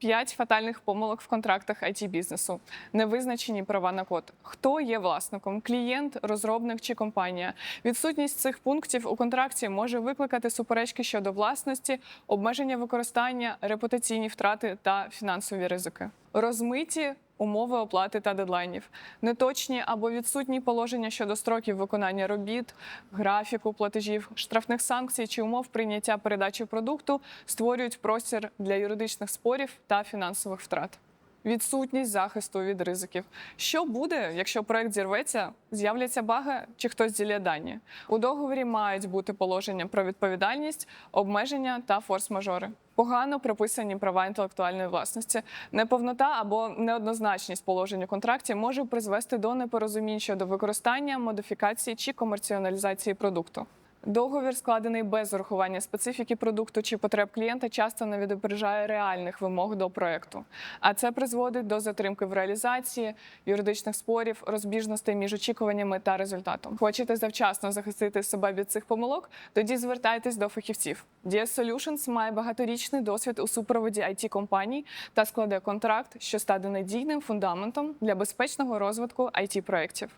П'ять фатальних помилок в контрактах it бізнесу невизначені права на код. Хто є власником? Клієнт, розробник чи компанія? Відсутність цих пунктів у контракті може викликати суперечки щодо власності, обмеження використання, репутаційні втрати та фінансові ризики. Розмиті умови оплати та дедлайнів, неточні або відсутні положення щодо строків виконання робіт, графіку платежів, штрафних санкцій чи умов прийняття передачі продукту створюють простір для юридичних спорів та фінансових втрат. Відсутність захисту від ризиків. Що буде, якщо проект зірветься, з'являться баги чи хтось зілє дані? У договорі мають бути положення про відповідальність, обмеження та форс-мажори. Погано прописані права інтелектуальної власності, неповнота або неоднозначність положень у контракті може призвести до непорозумінь щодо використання, модифікації чи комерціоналізації продукту. Договір, складений без урахування специфіки продукту чи потреб клієнта, часто не відображає реальних вимог до проекту. А це призводить до затримки в реалізації, юридичних спорів, розбіжностей між очікуваннями та результатом. Хочете завчасно захистити себе від цих помилок? Тоді звертайтесь до фахівців. DS Solutions має багаторічний досвід у супроводі it компаній та складе контракт, що стане надійним фундаментом для безпечного розвитку it проєктів